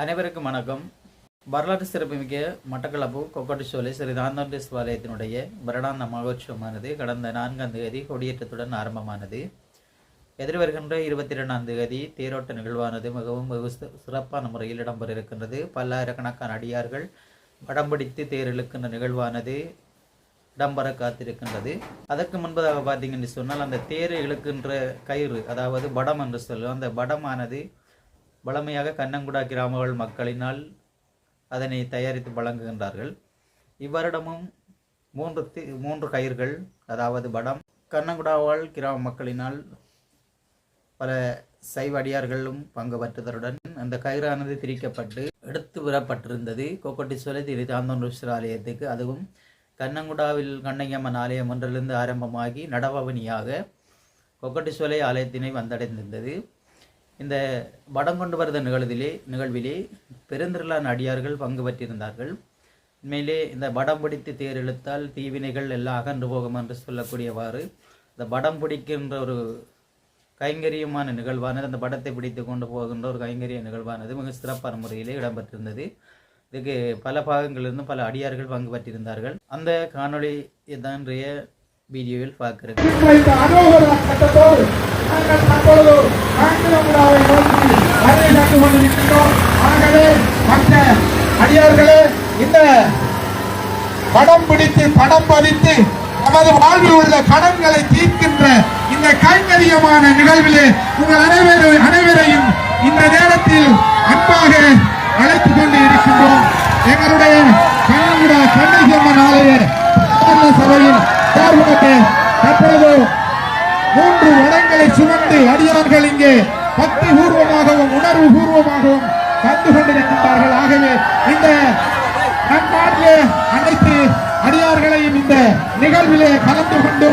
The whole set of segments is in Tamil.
அனைவருக்கும் வணக்கம். வரலாற்று சிறப்புமிக்க மட்டக்களப்பு கொக்கட்டுச்சோலை ஸ்ரீ தாந்தாண்டேஸ்வர ஆலயத்தினுடைய வருடாந்த மகோற்சவமானது கடந்த நான்காம் தேதி கொடியேற்றத்துடன் ஆரம்பமானது. எதிர்வருகின்ற இருபத்தி இரண்டாம் தேதி தேரோட்ட நிகழ்வானது மிகவும் வெகு சிறப்பான முறையில் இடம்பெற இருக்கின்றது பல்லாயிரக்கணக்கான அடியார்கள் வடம்பிடித்து தேர் இழுக்கின்ற நிகழ்வானது இடம்பெற காத்திருக்கின்றது. அதற்கு முன்பதாக பார்த்தீங்கன்னு சொன்னால் அந்த தேரை இழுக்கின்ற கயிறு அதாவது படம் என்று சொல்லுவோம் அந்த படமானது வளமையாக கண்ணங்குடா கிராமங்கள் மக்களினால் அதனை தயாரித்து வழங்குகின்றார்கள். இவ்வருடமும் மூன்று தி- மூன்று கயிர்கள் அதாவது படம் கண்ணங்குடாவால் கிராம மக்களினால் பல சைவ அடியார்களும் பங்கு பெற்றதருடன் அந்த கயிறானது திரிக்கப்பட்டு எடுத்து விடப்பட்டிருந்தது. கோக்கட்டீஸ்வரர் திரு தாந்தோன்றீஸ்வரர் ஆலயத்துக்கு அதுவும் கண்ணங்குடாவில் கண்ணகியம்மன் ஆலயம் ஒன்றிலிருந்து ஆரம்பமாகி நடபவனியாக கொக்கட்டிச்சோலை ஆலயத்தினை வந்தடைந்திருந்தது. இந்த வடம் கொண்டு வருத நிகழ்விலே நிகழ்விலே பெருந்திரளான் அடியார்கள் பங்கு பெற்றிருந்தார்கள். உண்மையிலே இந்த வடம் பிடித்து தேர் இழுத்தால் தீவினைகள் எல்லாம் அகன்று போகும் என்று சொல்லக்கூடியவாறு இந்த வடம் பிடிக்கின்ற ஒரு கைங்கரியமான நிகழ்வானது அந்த படத்தை பிடித்து கொண்டு போகின்ற ஒரு கைங்கரிய நிகழ்வானது மிக சிறப்பான முறையிலே இடம்பெற்றிருந்தது. இதுக்கு பல பாகங்களிலிருந்து பல அடியார்கள் பங்கு பெற்றிருந்தார்கள். அந்த காணொளி தான் இன்றைய வீடியோவில் பார்க்கிறது நாங்கள் தற்பொழுது நோக்கி கண்டு கொண்டிருக்கின்றோம். ஆகவே மற்ற அடியார்களே இந்த படம் பிடித்து படம் பதித்து நமது வாழ்வில் உள்ள கடன்களை தீர்க்கின்ற இந்த கைங்கரியமான நிகழ்விலே உங்கள் அனைவரும் அனைவரையும் இந்த நேரத்தில் அன்பாக அழைத்துக் கொண்டு இருக்கின்றோம். எங்களுடைய கண்ணங்குடா கண்ணகியம்மன் ஆலய சபையின் சார்பாக தற்பொழுது மூன்று வடங்களை சுமந்து அடியார்கள் இங்கே பக்தி பூர்வமாகவும் உணர்வு பூர்வமாகவும் கண்டு கொண்டிருக்கின்றார்கள். ஆகவே இந்த நன்மாடிய அனைத்து அடியார்களையும் இந்த நிகழ்விலே கலந்து கொண்டு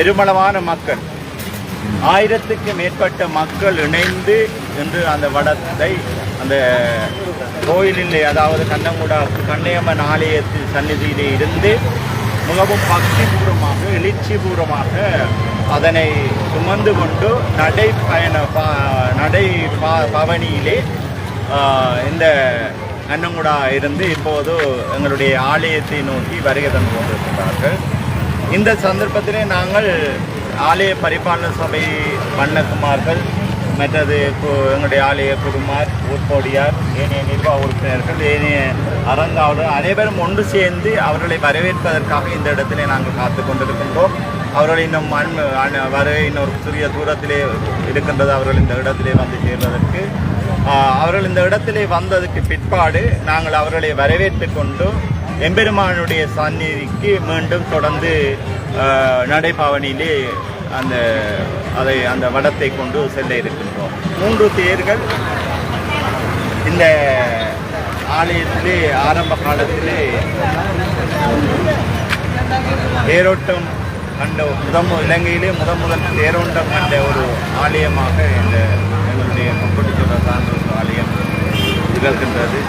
பெருமளவான மக்கள். ஆயிரத்துக்கு மேற்பட்ட மக்கள் இணைந்து இன்று அந்த வடத்தை அந்த கோயிலிலே அதாவது கண்ணங்குடா கண்ணையம்மன் ஆலயத்தில் சந்நிதியிலே இருந்து மிகவும் பக்திபூர்வமாக எழுச்சிபூர்வமாக அதனை சுமந்து கொண்டு நடை பயண பா- நடை பா பவனியிலே இந்த கண்ணங்குடா இருந்து இப்போது எங்களுடைய ஆலயத்தை நோக்கி வருகை தந்து கொண்டிருக்கிறார்கள். இந்த சந்தர்ப்பத்திலே நாங்கள் ஆலய பரிபாலன சபை வண்ணகுமார்கள் மற்றது எங்களுடைய ஆலய குருமார் ஊர்கோடியார் ஏனைய நிர்வாக உறுப்பினர்கள் ஏனைய அரங்காவலர் அனைவரும் ஒன்று சேர்ந்து அவர்களை வரவேற்பதற்காக இந்த இடத்திலே நாங்கள் காத்து கொண்டிருக்கின்றோம். அவர்கள் இன்னும் அன் அன்- இன்னொரு சிறிய தூரத்திலே இருக்கின்றது அவர்கள் இந்த இடத்திலே வந்து சேர்வதற்கு. அவர்கள் இந்த இடத்திலே வந்ததுக்கு பிற்பாடு நாங்கள் அவர்களை வரவேற்று கொண்டு எம்பெருமானுடைய சந்நிதிக்கு மீண்டும் தொடர்ந்து நடைபாவனியிலே அந்த அதை அந்த வடத்தை கொண்டு செல்ல இருக்கின்றோம். மூன்று தேர்கள் இந்த ஆலயத்திலே ஆரம்ப காலத்திலே தேரோட்டம் கண்ட முதன் இலங்கையிலே முதன் முதல் தேரோட்டம் கண்ட ஒரு ஆலயமாக இந்த எங்களுடைய முப்பட்டு சான்றோர் ஆலயம் திகழ்கின்றது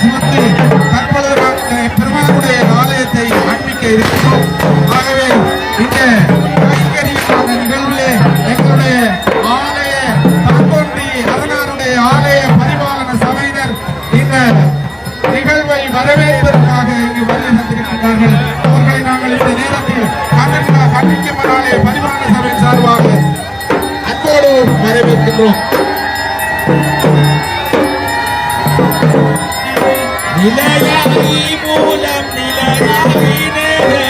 சிவனடியார்களால் சுமந்து பெருமானுடைய ஆலயத்தை அண்மிக்க இருக்கிறோம். ஆகவே இந்த கைங்கரியமான நிகழ்விலே எங்களுடைய ஆலய தாங்கொன்றி அதனாருடைய ஆலய பரிபாலன சபையினர் இந்த நிகழ்வை வரவேற்பதற்காக இங்கு வருகை அவர்களை நாங்கள் இந்த நேரத்தில் கண்ணன் கண்ணிக்கம்மன் ஆலய பரிபாலன சபை சார்பாக அன்போடு வரவேற்கின்றோம். நிலையாகி மூலம் நிலையாகி நேரே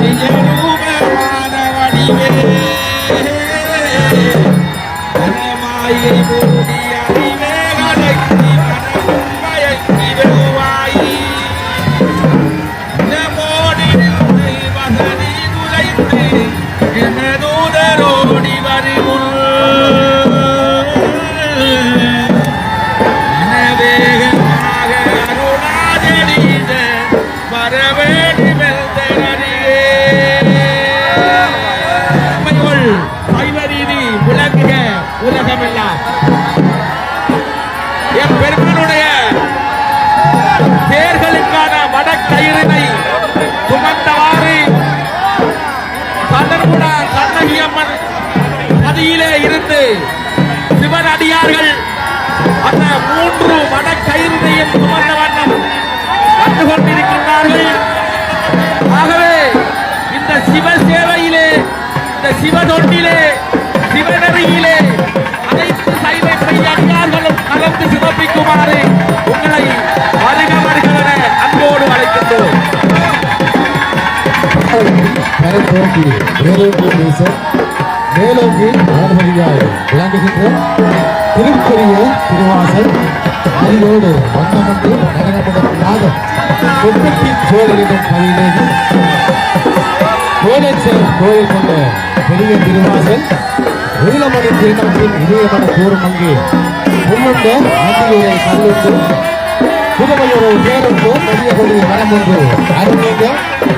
நிஜரூபமான வடிவே மனமாயை தொட்டிலே சிவ சிவநெறியிலே அனைத்து சைவ அடியார்களும் கலந்து சிறப்பிக்குமாறு உங்களை வருக வருகிற அன்போடு அழைக்கின்றோம். மேலோங்கி மேலோக்கி பேச மேலோக்கி ஆனபடியாய் விளங்குகின்ற திருப்பெரிய திருவாசல் அரியோடு வண்ணமட்டு நடனப்படக்கூடாத கொப்பத்தி சோழரிடம் பதிலேறி கோலேச்சர் கோயில் கொண்ட பெரிய திருவாசல் நீலமணி திருநாட்டின் இதயமன கூறும் அங்கே முன்னுண்ட ஆண்டியூரை கல்லுண்டு. புதுமையொரு பேருந்து பெரிய கொடிய மரம் ஒன்று அருமைங்க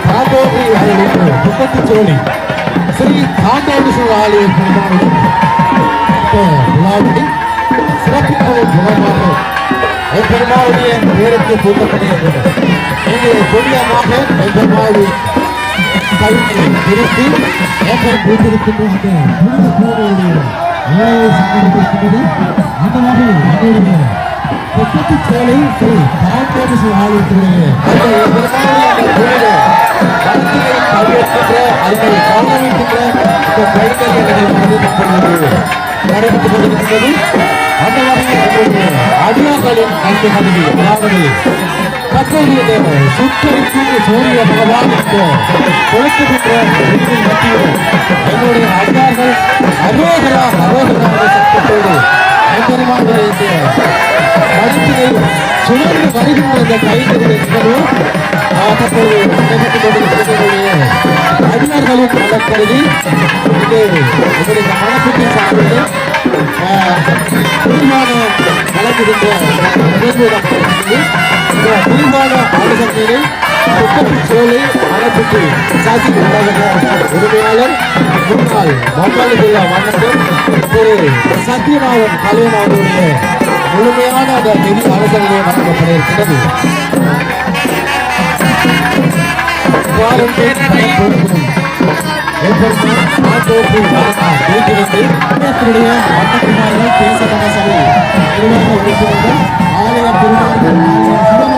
தாண்டோன்றி அருளின்று முப்பத்தி சோழி ஸ்ரீ தாண்டோடு ஆலய பெருமானுடன் விழாவினை சிறப்பிப்பதன் மூலமாக பெருமாவுடைய பேருக்கு பூட்டப்படுகின்றன இங்கே கொடியமாக பெருமாவுடைய கவிதை திருத்தி ஏப்பர் பூத்திருக்கின்ற அந்த புனித பூனையுடைய ஆலய அந்த வகையில் அதனுடைய பக்கத்து சேலை ஸ்ரீ தாண்டோடு ஆலயத்தினுடைய பங்கேற்கின்ற அதை காண இந்த கைங்கரியங்களை நடைபெற்றுக் கொண்டிருக்கின்றது அந்த வகையில் நம்முடைய கல்வி பகுதி அதாவது தற்போதைய சுற்றறிக்கும் சூரிய பகவான் என்ற கொளுத்துகின்ற வெற்றியின் மத்தியில் என்னுடைய அடியார்கள் அரோகரா அரோகரா சத்தத்தோடு பெருமாளுடைய கருத்தினை சுழன்று வருகின்ற இந்த கைகளில் என்பதும் தற்போது நடைபெற்றுக் கொண்டிருக்கிறதுடைய அடியார்களின் நலன் கருதி இது எங்களுடைய மனசுக்கு சார்பில் தீர்மானம் வழங்குகின்ற நிகழ்வுடன் இந்த தீர்மான ஆளுநர்களை குப்பத்தி சோலை அணைப்புக்கு சாட்சி உரிமையாளர் முன்னாள் மம்மாளிபுல்லா மன்னர்கள் திரு சத்யநாதன் கலைஞனுடைய முழுமையான அந்த நிதி ஆலோசனையை வழங்கப்பட இருக்கிறது பேசப்பட்ட சபை நிர்வாக உறுப்பினர்கள் ஆலய பெருமாள்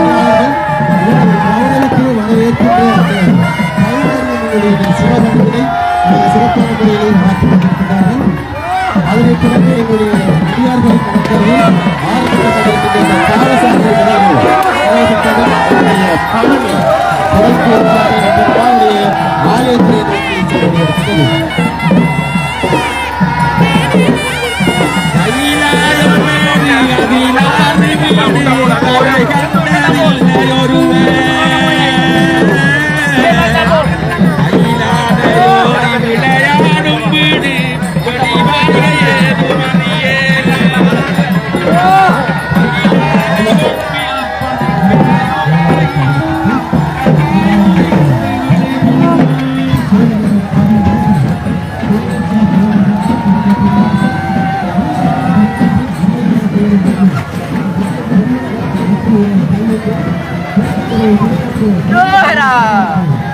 ¡Fuera!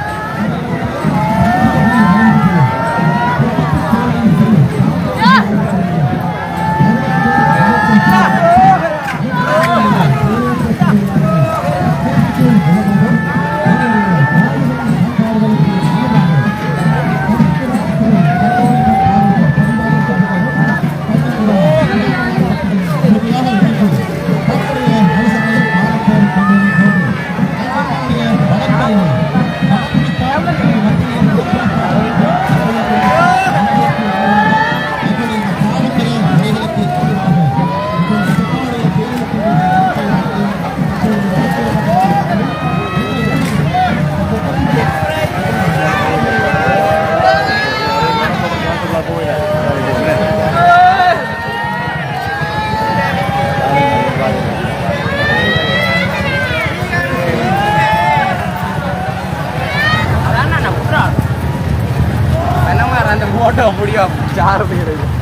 મોટો પડ્યો ચાર થઈ રહ્યો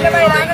அடிப்படை